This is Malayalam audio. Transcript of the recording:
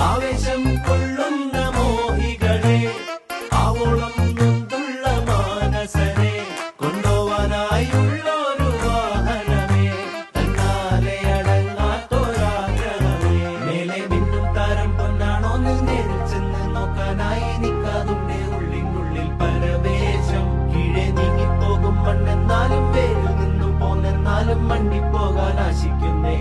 ആവേശം കൊള്ളുന്ന മോഹികളെ ആവോളം നൊന്തുള്ള മാനസരെ കൊണ്ടുപോവാനായുള്ളൊരു വാഹനമേ തന്നാലെ അടങ്ങാത്തൊരാഗ്രഹമേ. മേലെ മിന്നും താരം പൊന്നാണോന്ന് നേരിൽ ചെന്ന് നോക്കാനായി നിൽക്കാതുണ്ട് ഉള്ളിനുള്ളിൽ പരവേശം. കീഴെ നീങ്ങിപ്പോകും മണ്ണെന്നാലും പേരിൽ നിന്നും പോന്നെന്നാലും മണ്ണിപ്പോകാൻ ആശിക്കുന്നേ